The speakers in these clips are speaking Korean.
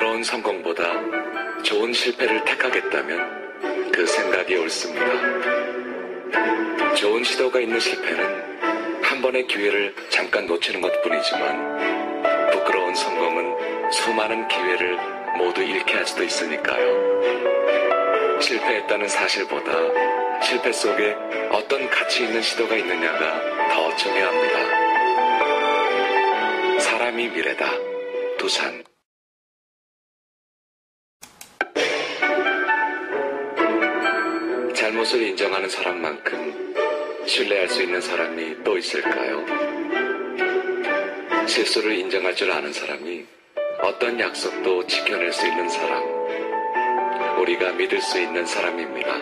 부끄러운 성공보다 좋은 실패를 택하겠다면 그 생각이 옳습니다. 좋은 시도가 있는 실패는 한 번의 기회를 잠깐 놓치는 것 뿐이지만 부끄러운 성공은 수많은 기회를 모두 잃게 할 수도 있으니까요. 실패했다는 사실보다 실패 속에 어떤 가치 있는 시도가 있느냐가 더 중요합니다. 사람이 미래다. 두산. 잘못을 인정하는 사람만큼 신뢰할 수 있는 사람이 또 있을까요? 실수를 인정할 줄 아는 사람이 어떤 약속도 지켜낼 수 있는 사람. 우리가 믿을 수 있는 사람입니다.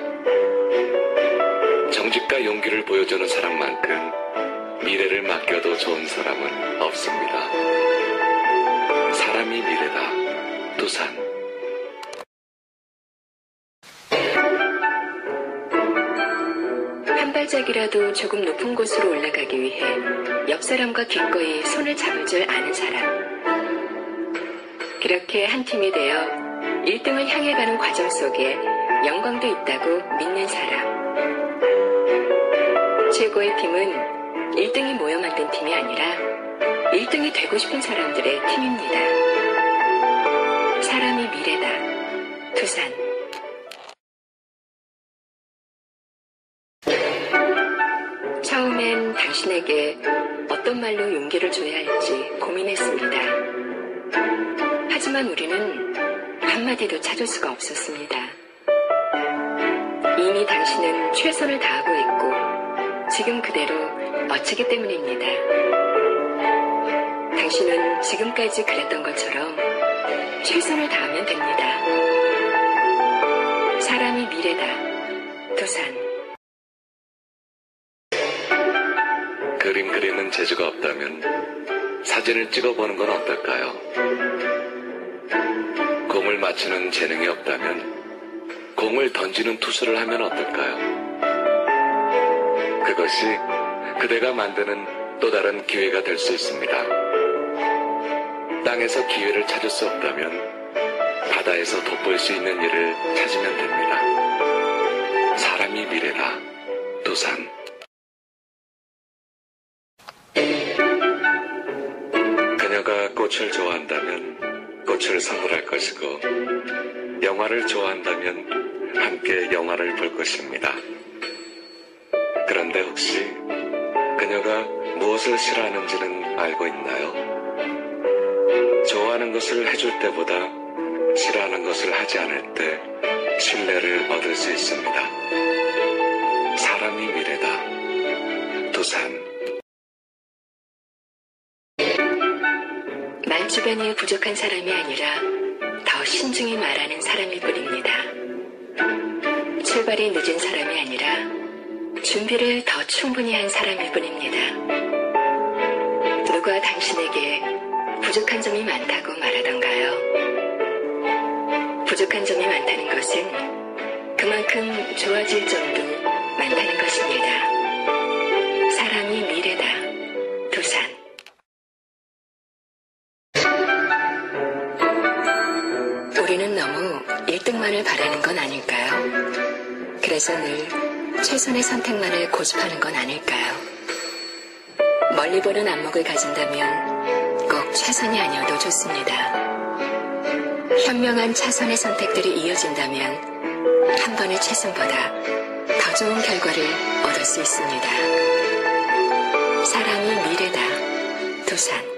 정직과 용기를 보여주는 사람만큼 미래를 맡겨도 좋은 사람은 없습니다. 사람이 미래다. 두산. 한 발짝이라도 조금 높은 곳으로 올라가기 위해 옆 사람과 기꺼이 손을 잡을 줄 아는 사람. 그렇게 한 팀이 되어 1등을 향해 가는 과정 속에 영광도 있다고 믿는 사람. 최고의 팀은 1등이 모여 만든 팀이 아니라 1등이 되고 싶은 사람들의 팀입니다. 사람이 미래다. 두산. 당신에게 어떤 말로 용기를 줘야 할지 고민했습니다. 하지만 우리는 한마디도 찾을 수가 없었습니다. 이미 당신은 최선을 다하고 있고 지금 그대로 멋지기 때문입니다. 당신은 지금까지 그랬던 것처럼 최선을 다하면 됩니다. 사람이 미래다. 두산. 그림 그리는 재주가 없다면 사진을 찍어보는 건 어떨까요? 공을 맞추는 재능이 없다면 공을 던지는 투수를 하면 어떨까요? 그것이 그대가 만드는 또 다른 기회가 될 수 있습니다. 땅에서 기회를 찾을 수 없다면 바다에서 돋보일 수 있는 일을 찾으면 됩니다. 사람이 미래다. 두산. 꽃을 좋아한다면 꽃을 선물할 것이고, 영화를 좋아한다면 함께 영화를 볼 것입니다. 그런데 혹시 그녀가 무엇을 싫어하는지는 알고 있나요? 좋아하는 것을 해줄 때보다 싫어하는 것을 하지 않을 때 신뢰를 얻을 수 있습니다. 말 주변이 부족한 사람이 아니라 더 신중히 말하는 사람일 뿐입니다. 출발이 늦은 사람이 아니라 준비를 더 충분히 한 사람일 뿐입니다. 누가 당신에게 부족한 점이 많다고 말하던가요? 부족한 점이 많다는 것은 그만큼 좋아질 점도 많다는 것입니다. 1등만을 바라는 건 아닐까요? 그래서 늘 최선의 선택만을 고집하는 건 아닐까요? 멀리 보는 안목을 가진다면 꼭 최선이 아니어도 좋습니다. 현명한 차선의 선택들이 이어진다면 한 번의 최선보다 더 좋은 결과를 얻을 수 있습니다. 사람이 미래다. 두산.